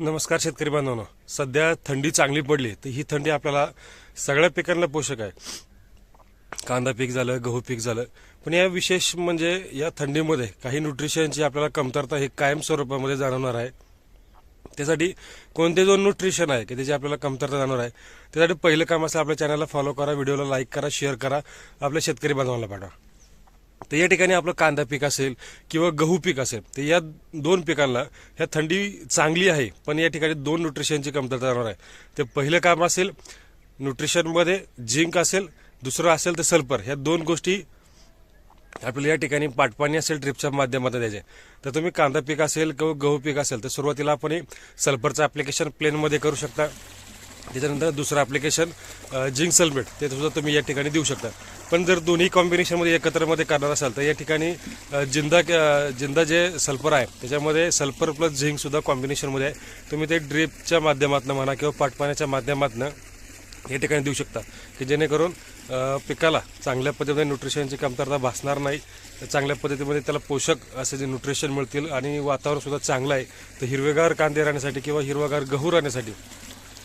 नमस्कार शेतकरी बांधवांनो. सध्या थंडी चांगली पडली तर ही थंडी आपल्याला सगळ्या पिकांना पोषक आहे. कांदा पीक झालं गहू पीक झालं पण या विशेष म्हणजे या थंडीमध्ये काही न्यूट्रिशनची आपल्याला कमतरता ही कायम स्वरूपामध्ये जाणवणार आहे. त्यासाठी कोणते जो न्यूट्रिशन आहे की त्याची आपल्याला कमतरता जाणार आहे त्यासाठी पहिलं काम असं आपल्या चॅनलला फॉलो करा व्हिडिओला लाईक करा शेअर करा आपल्या शेतकरी बांधवांना पाठवा. तर या ठिकाणी आपलं कांदा पीक असेल किंवा गहू पीक असेल तर या दोन पिकांना ह्या थंडी चांगली आहे पण या ठिकाणी दोन न्यूट्रिशनची कमतरता राहणार आहे. ते पहिलं काम असेल न्यूट्रिशनमध्ये झिंक असेल दुसरं असेल तर सल्फर. ह्या दोन गोष्टी आपल्याला या ठिकाणी पाटपाणी असेल ट्रिपच्या माध्यमातून द्यायचे. तर तुम्ही कांदा पीक असेल किंवा गहू पीक असेल तर सुरुवातीला आपण हे सल्फरचं ॲप्लिकेशन प्लेनमध्ये करू शकता. त्याच्यानंतर दुसरं ॲप्लिकेशन जिंक सल्फेट ते सुद्धा तुम्ही या ठिकाणी देऊ शकता. पण जर दोन्ही कॉम्बिनेशनमध्ये एकत्रमध्ये करणार असाल तर या ठिकाणी जिंदा जिंदा जे सल्फर आहे त्याच्यामध्ये सल्फर प्लस झिंकसुद्धा कॉम्बिनेशनमध्ये आहे. तुम्ही ते ड्रीपच्या माध्यमातून म्हणा किंवा पाटपाण्याच्या माध्यमातून या ठिकाणी देऊ शकता. की जेणेकरून पिकाला चांगल्या पद्धतीने न्यूट्रिशनची कमतरता भासणार नाही. चांगल्या पद्धतीमध्ये त्याला पोषक असे जे न्यूट्रिशन मिळतील आणि वातावरणसुद्धा चांगलं आहे तर हिरवेगार कांदे राहण्यासाठी किंवा हिरवेगार गहू राहण्यासाठी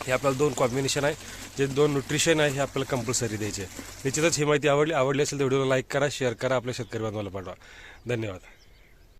हे आपल्याला दोन कॉम्बिनेशन आहे. जे दोन न्यूट्रिशन आहे हे आपल्याला कंपल्सरी द्यायचे. आहे. निश्चितच ही माहिती आवडली. आवडली असेल तर व्हिडिओला लाईक करा शेअर करा. आपल्या शेतकरी बांधवाला पाठवा धन्यवाद.